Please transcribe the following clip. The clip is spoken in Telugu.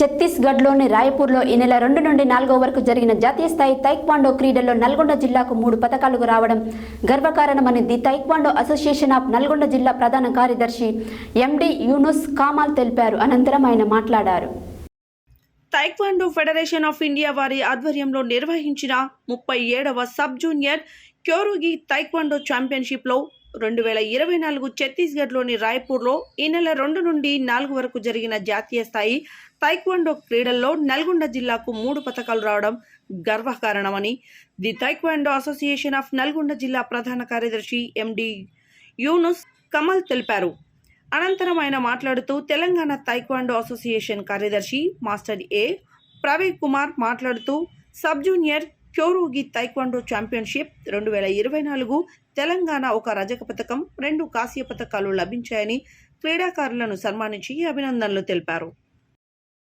ఛత్తీస్గఢ్లోని రాయపూర్లో ఈ నెల రెండు నుండి నాలుగో వరకు జరిగిన జాతీయ స్థాయి తైక్వాండో క్రీడల్లో నల్గొండ జిల్లాకు మూడు పథకాలు రావడం గర్వకారణమని the taekwondo association of Nalgonda జిల్లా ప్రధాన కార్యదర్శి ఎండి యూనుస్ కామాల్ తెలిపారు. అనంతరం ఆయన మాట్లాడారు. తైక్వాండో ఫెడరేషన్ ఆఫ్ ఇండియా వారి ఆధ్వర్యంలో నిర్వహించిన ముప్పై ఏడవ సబ్ జూనియర్ క్యోరుగి తైక్వాండో ఛాంపియన్షిప్లో రెండు వేల ఇరవై నాలుగు ఛత్తీస్గఢ్లోని రాయ్పూర్లో ఈ నెల రెండు నుండి నాలుగు వరకు జరిగిన జాతీయ స్థాయి తైక్వాండో క్రీడల్లో నల్గొండ జిల్లాకు మూడు పథకాలు రావడం గర్వకారణమని. The taekwondo association of Nalgonda జిల్లా ప్రధాన కార్యదర్శి ఎండి యూనుస్ కమల్ తెలిపారు. అనంతరం ఆయన మాట్లాడుతూ తెలంగాణ తైక్వాండో అసోసియేషన్ కార్యదర్శి మాస్టర్ ఏ ప్రవీణ్ కుమార్ మాట్లాడుతూ sub junior kyorugi taekwondo championship రెండు వేల ఇరవై నాలుగు తెలంగాణ ఒక రజక పథకం రెండు కాంస్య పథకాలు లభించాయని క్రీడాకారులను సన్మానించి అభినందనలు తెలిపారు.